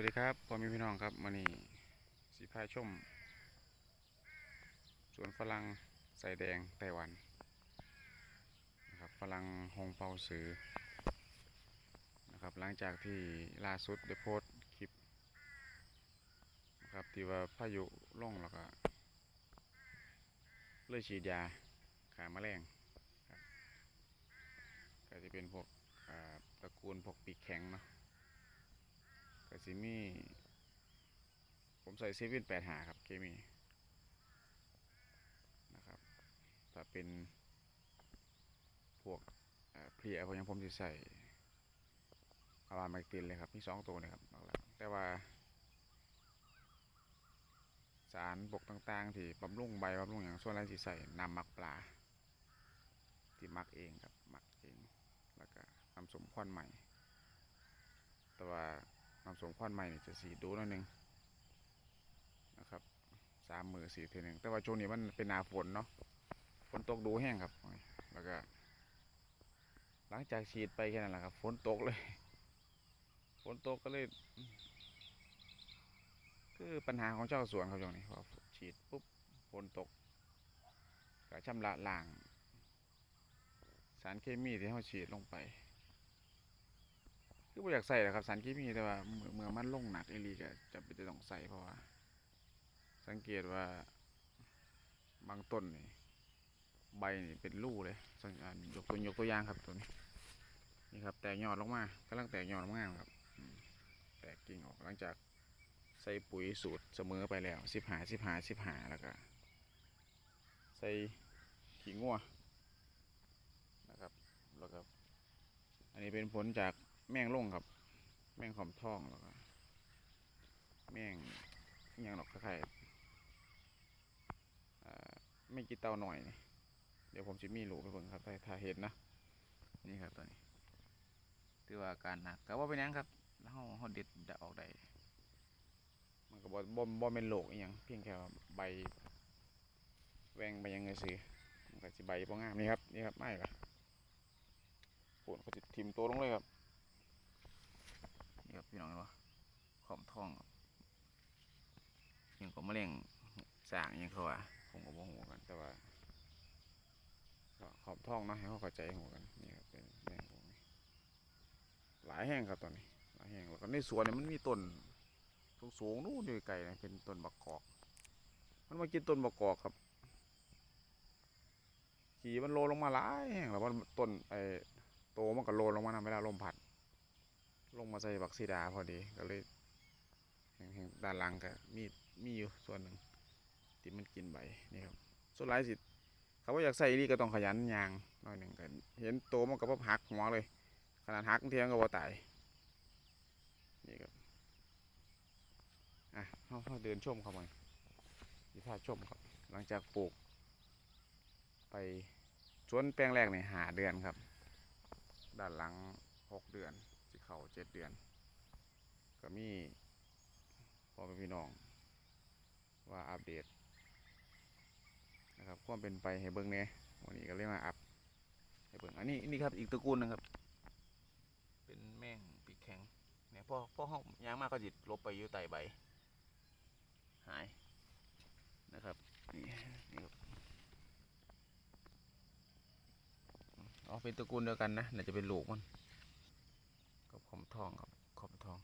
วัสดีครับพ่อแม่พี่น้องครับวันนี้สีพายชมสวนฝรั่งใส่แดงไต้หวันนะครับฝรั่งฮงเปาสือนะครับหลังจากที่ล่าสุดได้โพสต์คลิปนะครับที่ว่าพายุล่งแล้วก็เลยฉีดยาขาแมลงครับก็จะเป็นพวกตระกูลพวกปีกแข็งเนาะ ก็สิมีผมใส่เซเว่นแปดหาครับเคมีนะครับ ถ้าเป็นพวกเพลียพวกยังผมจะใส่อาราแมกตินเลยครับมีสองตัวเลยครับหลักแต่ว่า สารบกต่างๆ ที่บำรุงใบบำรุงอย่างส่วนแรกที่ใส่นำหมักปลาที่หมักเองครับหมักเอง แล้วก็นำสมควนใหม่ แต่ว่า น้ำสมควันใหม่นี่จะสีดูหน่อยหนึงนะครับสามมือสีเทนึงแต่ว่าช่วงนี้มันเป็นหนาฝนเนาะฝนตกดูแห้งครับ แล้วก็ หลังจากฉีดไปแค่นั้นแหละครับฝนตกเลยฝนตกก็เลย คือปัญหาของเจ้าสวนครับช่วงนี้พอฉีดปุ๊บฝนตกก็ชำระล้าง สารเคมีที่เขาฉีดลงไป คือบ่อยากใส่แหละครับสารเคมีแต่ว่าเมื่อเมื่อมันลงหนักอีหลีก็จะเป็นจะต้องใส่เพราะว่า สังเกตว่าบางต้นนี่ใบนี่เป็นรูเลยยกตัวยกตัวอย่างครับตัวนี้นี่ครับแตกยอดลงมากำลังแตกยอดลงมาครับ แตกกิ่งออกหลังจากใส่ปุ๋ยสูตรเสมอไปแล้วสิบหาสิบหาสิบหาแล้วก็ใส่ขี้งัวนะครับแล้วก็อันนี้เป็นผลจาก แมงลงครับ แมงขอมทองแล้วก็แมงยังหรอกคล้ายๆอ่าไม่กี่เตาหน่อยนี่เดี๋ยวผมจะมีหลูไปเบิ่งครับถ้าเห็นนะ นี่ครับตัวนี้ถือว่าอาการหนักก็ว่าเป็นยังครับแล้วเขาเขาเด็ดดออกได้มันก็บ่บ่บ่เป็นโรคอีหยังเพียงแค่ใบแวงไปยังไงสิมันก็สิใบบ่งามนี่ครับนี่ครับไม่ละปวดเขาติดทิมตัวลงเลยครับ นี่ครับพี่น้องเห็นปะขอมทองครับยังก็มะเร็งสางยังเขาว่าผมก็บ่หัวกัน แต่ว่าขอมทองนะให้เขาเข้าใจหัวกันนี่ครับเป็นแรงพวกนี้หลายแห้งครับตอนนี้หลายแห้งแล้วก็ในสวนเนี่ยมันมีต้นสูงๆนู่นอยู่ไกลนะเป็นต้นบักกอก มันมากินต้นบักกอกครับ ขี่มันโลลงมาหลายแห้งแล้วมันต้นไอ้โตมันก็โลลงมานะเวลาลมพัด ลงมาใส่บักซีดาพอดีก็เลยแห่งๆด้านหลังก็มีมีอยู่ส่วนหนึ่งที่มันกินใบนี่ครับส่วนหลายสิเขาว่าอยากใส่นี่ก็ต้องขยันยางหน่อยหนึ่งกันเห็นโตมันก็พบหักหัวเลย ขนาดหักเทียงก็บ่ตายนี่ครับอะเขาเขาเดินชมเขามาที่ท่าชมครับ หลังจากปลูก ไปสวนแปลงแรกในหาเดือนครับ ด้านหลังหกเดือน เข้าเจ็ดเดือน ก็มีพ่อแม่พี่น้องว่าอัปเดตนะครับความเป็นไปให้เบิ่งเนี่ยวันนี้ก็เรียกมาอัปให้เบิ่งอันนี้นี่ครับอีกตระกูลนึงครับ เป็นแม่งปีกแข็งเนี่ยพ่อพ่อห้องยางมากก็จิตลบไปอยู่ใต้ใบ หายนะครับนี่นี่ครับอ๋อเป็นตระกูลเดียวกันนะน่าจะเป็นลูกมัน กับขมทองครับขมทอง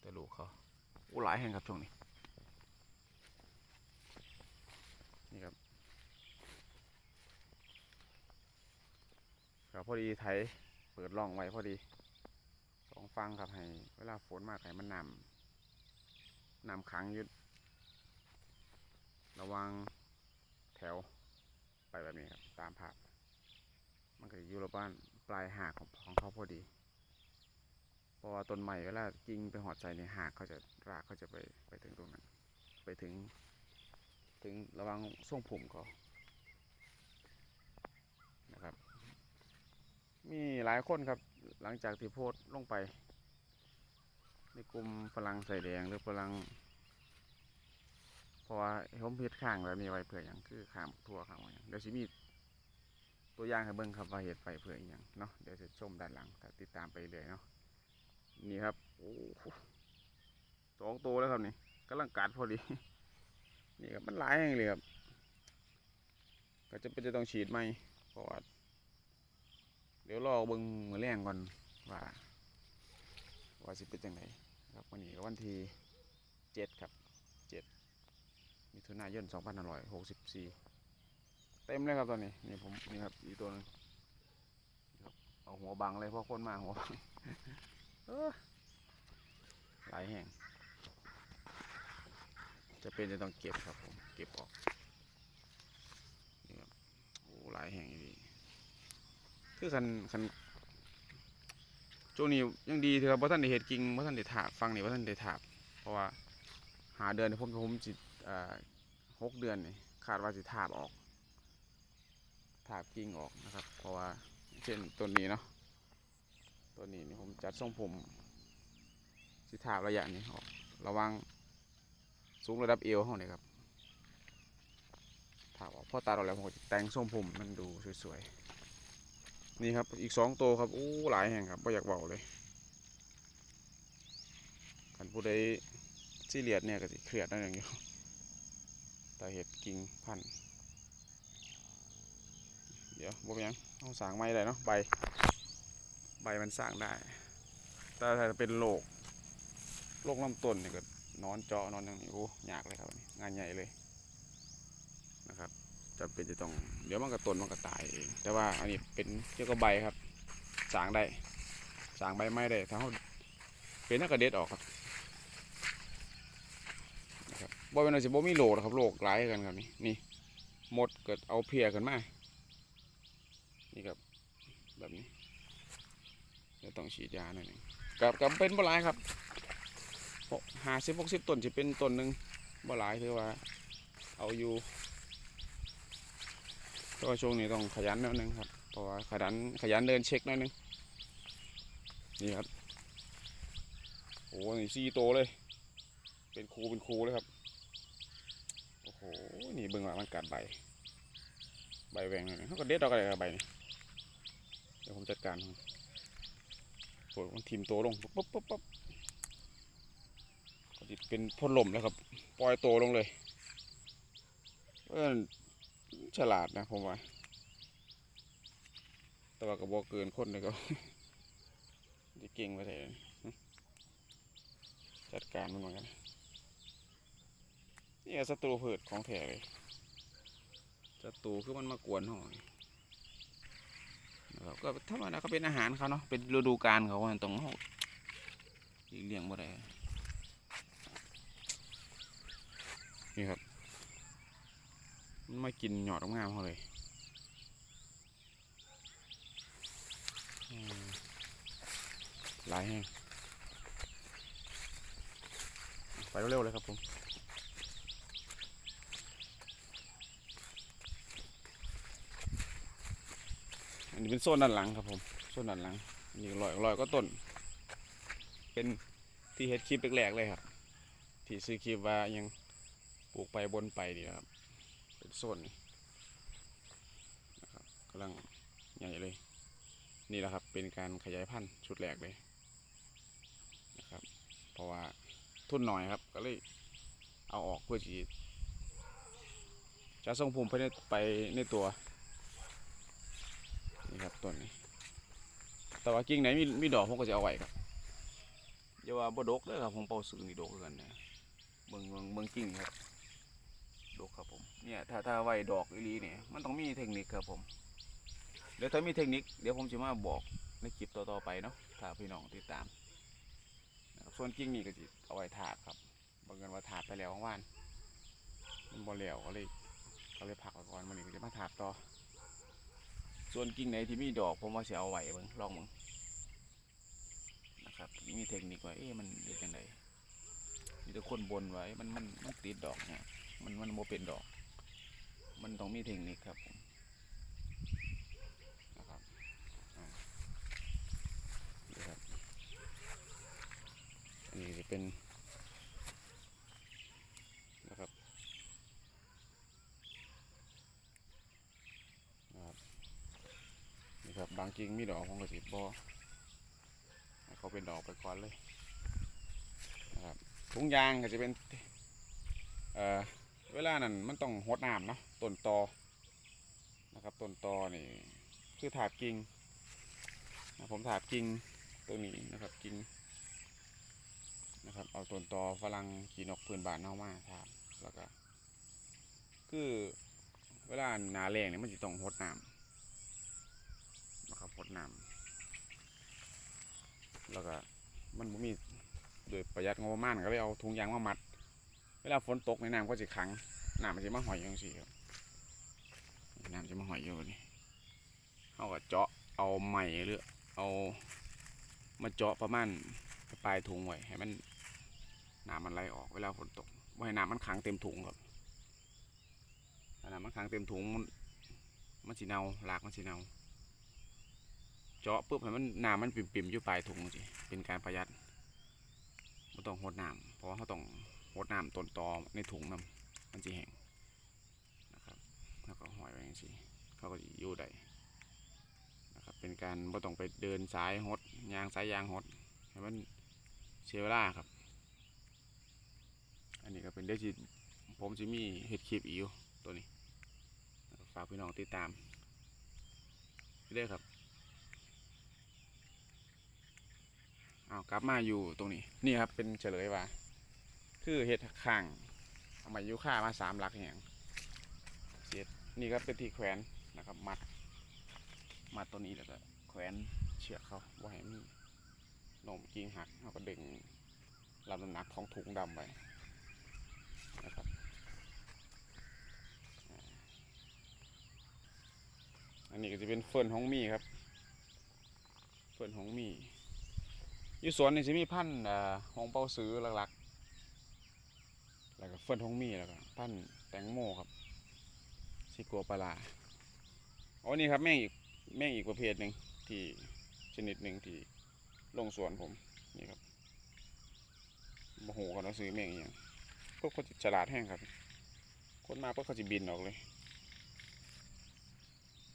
แต่ลูกเขาอู้หลายแห่งครับช่วงนี้ นี่ครับครับพอดีไถเปิดร่องไว้พอดีสองฟังครับให้เวลาฝนมากให้มันนำนำขังยึด ระวังแถวไปแบบนี้ครับ ตามภาพมันก็จะอยู่ระบ้านปลายหากของของเขาพอดี เพราะว่าต้นใหม่เวลากิ่งไปหอดใจในหากเขาจะรากเขาจะไปไปถึงตรงนั้น ไปถึง ถึงระวังส่งผุ่มเขานะครับ มีหลายคนครับหลังจากที่โพสต์ลงไป ในกลุ่มพลังใส่แดงหรือพลังเพราะว่าผมพิดข้างแบบนี้ไว้เพื่ออย่างคือข้างทั่วข้างไว้อย่างเดี๋ยวสิมีตัวอย่างให้เบิ่งครับว่าเหตุไฟเพื่ออย่างเนาะเดี๋ยวจะชมด้านหลังถ้าติดตามไปเรื่อยเนาะ นี่ครับสองตัวแล้วครับนี่กำลังกัดพอดี นี่ครับมันหลายอย่างเลยครับ ก็จะเป็นจะต้องฉีดไหมเพราะว่าเดี๋ยวรอเบิ่งมือแรงก่อนว่า ว่าสิเป็นจังไดครับวันนี้ก็วันที่เจ็ดครับเจ็ดมิถุนายนสองพันห้าร้อยหกสิบสี่เต็มเลยครับตอนนี้นี่ผมนี่ครับอีกตัวหนึงนี่ครับเอาหัวบังเลยเพราะคนมาหัวบัง หลายแห่ง จะเป็นจะต้องเก็บครับผม เก็บออกนี่ครับโอ้หลายแห่งดีคือคันคันช่วงนี้ยังดีเถอะครับเพราะท่านได้เห็ดกิ่งเพราะท่านได้ถากฟังนี่เพราะท่านได้ถากเพราะว่าหาเดือนนี่ผมผมจิอ่าหกเดือนนี่คาดว่าจะถากออกถากกิ่งออกนะครับ เพราะว่าเช่นต้นนี้เนาะ ต้นนี้นี่ผมจัดทรงผมสิถากระยะนี้ออกระวังสูงระดับเอวเขาเนี่ยครับถามว่าพ่อตาเราแล้วผมจะแต่งทรงผมมันดูสวยๆนี่ครับอีกสองตัวครับอู้หลายแห่งครับไม่อยากเบาเลยขันผู้ใดซีเรียสเนี่ยก็สิเครียดนั่นอย่างเดียวแต่เห็ดกิ่งพันเดี๋ยวบ่เป็นหยังเอาสางไม้ได้เนาะใบ ใบมันสร้างได้ แต่ถ้าเป็นโรคโรคลำต้นเนี่ยก็นอนเจาะนอนอย่างนี้โอ้ยากเลยครับงานใหญ่เลยนะครับจำเป็นจะต้องเดี๋ยวมันก็ต้นมันก็ตายเองแต่ว่าอันนี้เป็นเกี่ยวกับใบครับสางได้สางใบไม้ได้ถ้าเขาเป็นนักกระเด็ดออกครับนะครับบ่เป็นอะไรสิบ่มีโรคนะครับโรคร้ายกันครับนี่นี่หมดเกิดเอาเพียกันมานี่ครับแบบนี้ จะต้องฉีดยาหน่อยหนึงกับกับเป็นบ่ร้ายครับหาสิบหกสิบต้นจะเป็นต้นหนึ่งบ่หลายถือว่า เอาอยู่แต่ว่าช่วงนี้ต้องขยันหนิดนึงครับเพราะว่าขยันขยันเดินเช็คหน่อยนึงนี่ครับโอ้นี่สี่โตเลย เป็นครูเป็นครูเลยครับโอ้โหนี่เบิ่งว่ามันกัดใบ ใบแหวงเลยเขาก็เด็ดเอาอะไรกับใบนี่เดี๋ยวผมจัดการ ปวดมันทิมโตวลงปุ๊บปุ๊บปุ๊บก็สิเป็นพ่นลมแล้วครับ ปล่อยโตลงเลยเออฉลาดนะผมว่า แต่ว่าก็บอกเกินคนเลยก็จะเก่งไปเลยจัดการมันเหมือนกันนี่ศัตรูพืชของแท้เลยศัตรูคือมันมากวนหน่อย ครับก็ธรรมดาก็เป็นอาหารเขาเนาะเป็นฤดูกาลเขาว่าตรงเขาหลีกเลี่ยงบ่ได้นี่ครับมันมากินหยอดงามเขาเลยหลายแห้งไปเร็วๆเลยครับผม อันนี้เป็นโซนด้านหลังครับผมโซนด้านหลังนนี่ลอยลอยก็ต้น เป็นที่เฮ็ดคลิปแรกๆเลยครับ ที่ซื้อคลิปว่ายังปลูกไปบนไปดีครับ เป็นโซนนี่นะครับกำลังใหญ่เลย นี่แหละครับเป็นการขยายพันธุ์ชุดแรกเลยนะครับ เพราะว่าทุนหน่อยครับ ก็เลยเอาออกเพื่อจีจะส่งภูมิไปในไปในตัว นี่ครับต้นนี้ แต่ว่ากิ่งไหนมีมีดอกผมก็จะเอาไว้ครับอย่าว่าบ่ดกเลยครับผมเป่าสึกนี่ดกกันนะเมืองเมืองเมืองกิ่งครับ ดกครับผม เนี่ยถ้าถ้าไว้ดอกอีลีเนี่ยมันต้องมีเทคนิคครับผม เดี๋ยวถ้ามีเทคนิคเดี๋ยวผมจะมาบอกในคลิปต่อๆไปเนาะถ้าพี่น้องติดตามนะครับส่วนกิ่งนี่ก็จะเอาไว้ถาดครับบางเงินว่าถาดไปแล้วว่านมันบ่แล้วก็เลยก็เลยพักไว้ก่อนมันนี้ก็จะมาถาดต่อ ส่วนกิ่งไหนที่มีดอกผมว่าจะเอาไว้เบิ่งลองเบิ่งนะครับมีเทคนิคว่าเอ๊ะมันเด็ดยังไงมีแต่คนบนไว้มันมันมันติดดอกเนี่ยมันมันโมเป็นดอก มันต้องมีเทคนิคครับผมนะครับนี่ครับอันนี้จะเป็น นะครับ นะครับ นี่ ครับบางกิ่งมีดอกของกระสิบบอเขาเป็นดอกไปก่อนเลยนะครับถุงยางก็จะเป็นเอ่อเวลานั้นมันต้องหดน้ำเนาะต้นตอนะครับต้นตอนี่คือถาบกิ่งนะผมถาบกิ่งตัวนี้นะครับกิ่งนะครับเอาต้นตอฝรั่งขีนกพื้นบ้านเอามาถาบแล้วก็คือเวลาหนาแรงเนี่ยมันจะต้องหดน้ำ นะครับหดน้ำแล้วก็มันมีโดยประหยัดงบประมาณก็เลยเอาถุงยางมามัด เวลาฝนตกในน้ำก็จะขังน้ำมันจะมาหอยอย่างสี่ครับน้ำจะมาหอยอยู่นี่เขาก็เจาะเอาไม้หรือเอามาเจาะประมาณปลายถุงไว้ให้มันน้ำมันไหลออกเวลาฝนตกไม่ให้น้ำมันขังเต็มถุงครับน้ำมันขังเต็มถุงมันมันสีเนาหลากมันสีเนา เจาะปุ๊บให้มันน้ำมันปิ่มๆอยู่ปลายถุงสิเป็นการประหยัดไม่ต้องหดน้ำเพราะว่าเขาต้องหดน้ำต้นตอในถุงน้ำมันจะแห้งนะครับแล้วก็ห้อยไว้อย่างนี้เขาก็อยู่ได้นะครับเป็นการไม่ต้องไปเดินสายหดยางสายยางหดให้มันเสียเวลาครับ อันนี้ก็เป็นเดี๋ยวผมจะมีเห็ดคลิปอีกอยู่ตัวนี้ฝากพี่น้องติดตามเรื่อยครับ อ้ากลับมาอยู่ตรงนี้ นี่ครับเป็นเฉลยว่า คือเห็ดข้างเอามายุค่ามาสามหลักอย่างเสียดนี่ก็เป็นที่แขวนนะครับ มัด มัดตัวนี้แล้วก็แขวนเชือกเขาว่าให้มันนมกิ่งหักเขาก็ดึงรับน้ำหนักของถุงดำไปนะครับอันนี้ก็จะเป็นเฟิร์นของมีครับ เฟิร์นของมี อยู่สวนนี่จะมีพันธุ์หงเปาซื้อหลักๆ แล้วก็เฟิร์นทองมีแล้วก็พันธุ์แตงโมครับซิโกปลาร้าอ๋อนี่ครับแม่งอีกแม่งอีกประเภทหนึ่งที่ชนิดหนึ่งที่ลงสวนผมนี่ครับโมโหกันว่าซื้อแม่งอย่างพวกเขาจะฉลาดแห้งครับ คนมาพวกเขาจะบินออกเลย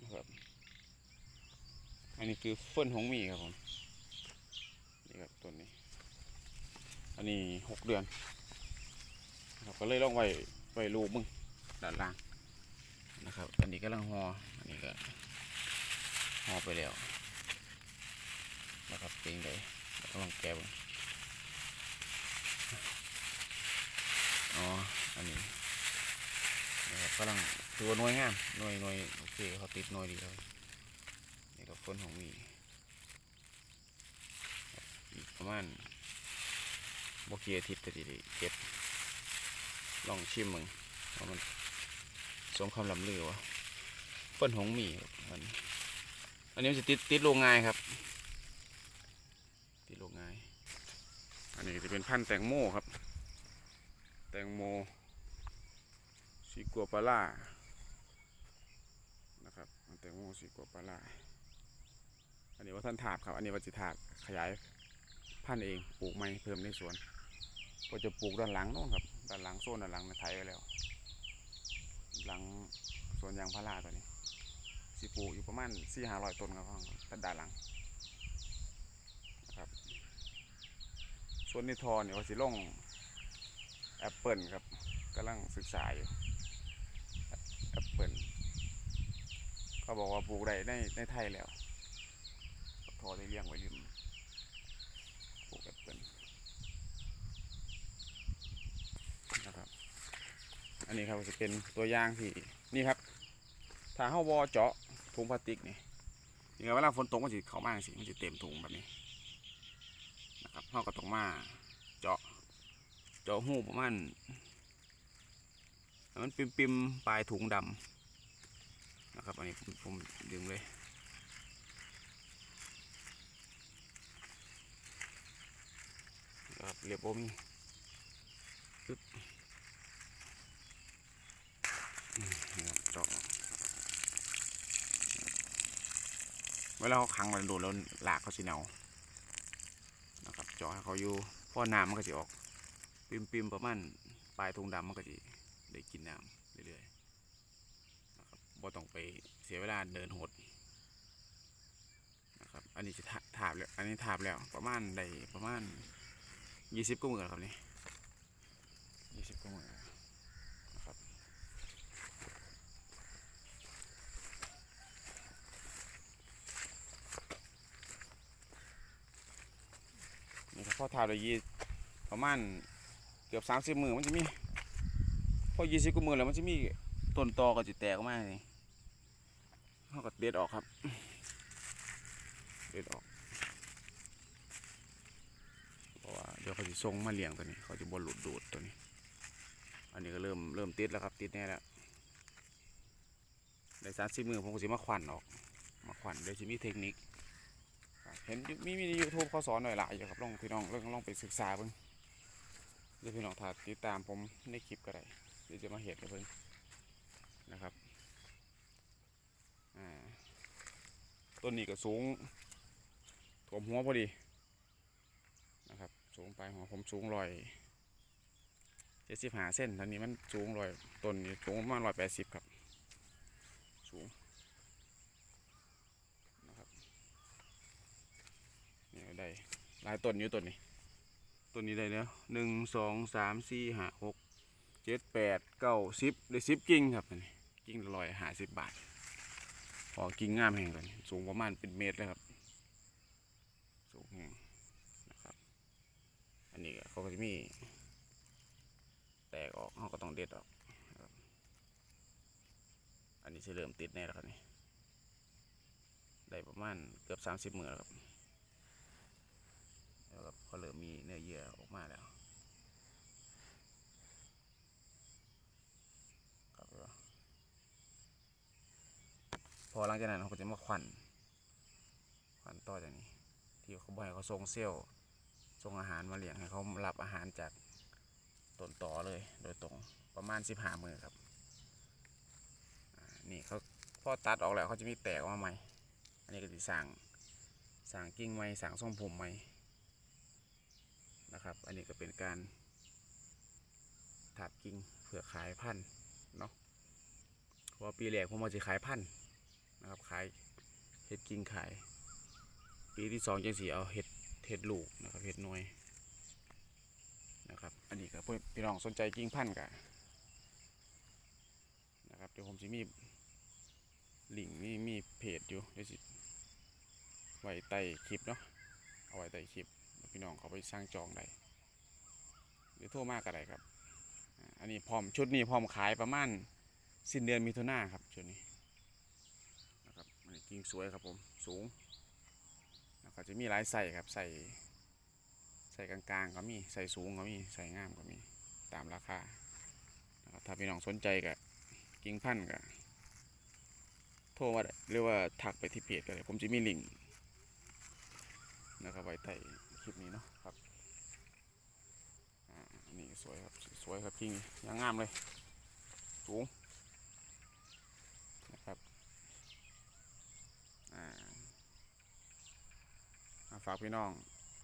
นะครับอันนี้คือเฟิร์นทองมีครับผม ครับต้นนี้ อันนี้หกเดือนนะครับก็เลยลองไว้ไว้ลูกมึงด้านล่างนะครับ อันนี้ก็ลังหออันนี้ก็หอไปแล้วนะครับเป็นไงแล้วก็ลองแกะเบ้างอ๋อ อันนี้นะครับกำลังถือว่าหน่วยงามน่วยน่วยโอเคเขาติดน่วยดีเลยนี่ก็ฝนของมี ประมาณบกี่อาทิตย์จะได้เก็บ ลองชิมมึงว่ามันสมคำลำลือวะเปิ้นหงมีอันนี้อันนี้จะติดติดโรงงานครับ ติดโรงงานอันนี้จะเป็นพันธุ์แตงโมครับ แตงโมสีกัวปลาล่านะครับแตงโมสีกัวปลาล่าอันนี้ว่าท่านถาดครับ อันนี้ว่าจิถาดขยาย พันธุ์เองปลูกไม้เพิ่มในสวนก็จะปลูกด้านหลังโน่นครับด้านหลังโซนด้านหลังในไทยไว้แล้ว หลังสวนยางพาราตัวนี้สิปลูกอยู่ประมาณสี่ห้าร้อยต้นครับต่ด้านหลังนะครับส่วนในทอเนี่ยว่าสิลงแอปเปิลครับกำลังศึกษาอยู่แอปเปิลเขาบอกว่าปลูกได้ในในไทยแล้วทอได้เลี้ยงไว้ริมปลูกแอปเปิลนะครับ อั นนี้ครับจะเป็นตัวอย่างที่นี่ครับถ้าเฮาวอเจาะถุงพลาสติกนี่ยังไงเวลาฝนตกมันจะเข้ามาสิมันจะเต็มถุงแบบนี้นะครับเฮาก็ต้องมาเจาะ เจาะหูประมาณมันปิมๆปลายถุงดำนะครับอันนี้ผมผมดึงเลยครับเรียบโอมีปึ๊บอืมนี่ครับเจาะเวลาเขาขังไว้โดนแล้วหลากเขาสิเนานะครับจาะให้เขาอยู่พราะน้ำมันก็จะออกปิมปิมประมาณปลายถุงดำมันก็จะได้กินน้ำเรื่อยๆนะครับบ่ต้องไปเสียเวลาเดินหดนะครับอันนี้จะถาบแล้วอันนี้ถาบแล้วประมาณได้ประมาณยี่สิบก็เหมือนครับนี่ยี่สิบกว่ามือนะครับ นี่ครับ พ่อทาเลยยีประมาณเกือบสามสิบมือมันจะมีพอยี่สิบกว่ามือแล้วมันจะมีต้นตอก็จะแตกออกมาเลยเขาก็เด็ดออกครับ เด็ดออกเพราะว่าเดี๋ยวเขาจะทรงมาเลี้ยงตัวนี้ เขาจะบนหลุดดูดตัวนี้ อันนี้ก็เริ่มเริ่มติดแล้วครับ ติดแน่แล้วในสามสิบมือผมก็จะมาขวัญออก มาขวัญเดี๋ยวจะมีเทคนิค เห็นมีมีในยูทูบเขาสอนหน่อยหลายอยู่ครับลองพี่น้องลองลองไปศึกษาเบิ่งเดี๋ยวพี่น้องถาติดตามผมในคลิปก็ได้เดี๋ยวจะมาเห็นให้เบิ่งนะครับอ่าต้นนี้ก็สูงถ่วมหัวพอดีนะครับ สูงไปหัวผมสูงร้อยเจ็ดสิบห้าเส้นตอนนี้มันสูงร้อยต้นนี้สูงประมาณร้อยแปดสิบครับ สูง ได้หลายต้นอยู่ต้นนี้ต้นนี้ได้แล้วหนึ่งสองสามสี่ห้าหกเจ็ดแปดเก้าสิบได้สิบกิ่งครับนนี้กิ่งละร้อยห้าสิบบาทพอกิ่งงามแห่งกันสูงประมาณเป็นเมตรเลยครับ สูงแห่งนะครับ อันนี้เขาก็จะมี แตกออกเขาก็ต้องเด็ดออกอันนี้จะเริ่มติดแน่แล้วครับนี่ได้ประมาณเกือบสามสิบมือแล้วครับ แล้วก็เขาเริ่มมีเนื้อเยื่อออกมาแล้วครับแล้วพอหลังจากนั้นเขาก็จะมาควันควันต่อจากนี้ที่เขาบ่อยเขาส่งเซลล์ส่งอาหารมาเลี้ยงให้เขารับอาหารจากต้นต่อเลยโดยตรงประมาณสิบห้ามือครับนี่เขาพอตัดออกแล้วเขาจะมีแตกออกมาใหม่ อันนี้ก็จะสั่งสั่งกิ่งใหม่สั่งทรงผมใหม่ นะครับ อันนี้ก็เป็นการถาดกิ่งเพื่อขายพันธุ์เนาะเพราะว่าปีแรกผมมาจะขายพันธุ์นะครับขายเห็ดกิ่งขาย ปีที่สองจังสีเอาเห็ดเห็ดลูกนะครับเห็ดหน่วยนะครับ อันนี้ก็เพื่อพี่น้องสนใจกิ่งพันธุ์กันนะครับเดี๋ยวผมจะมีลิงมีมีเพจอยู่เดี๋ยวสิไว้ใต้คลิปเนาะเอาไว้ใต้คลิป พี่น้องเขาไปสร้างจองได้หรือโทรมากก็ได้ครับ อันนี้พร้อมชุดนี้พร้อมขายประมาณสิ้นเดือนมิถุนาครับชุดนี้นะครับอันนี้กิ่งสวยครับผมสูงแล้วก็จะมีหลายใส่ครับใส่ใส่กลางๆก็มีใส่สูงก็มีใส่งามก็มีตามราคานะครับถ้าพี่น้องสนใจกับกิ่งพันธุ์ก็โทรมาได้หรือว่าทักไปที่เพจก็ได้ผมจะมีลิงก์นะครับไว้ใต้ ลิปนี้เนาะครับอ่านี่สวยครับสวยครับจริงยังงามเลยสูงนะครับอ่าฝากพี่น้อง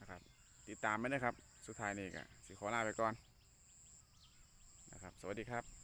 นะครับ ติดตามไม่ได้ครับ สุดท้ายนี่ก็สิขอลาไปก่อนนะครับ สวัสดีครับ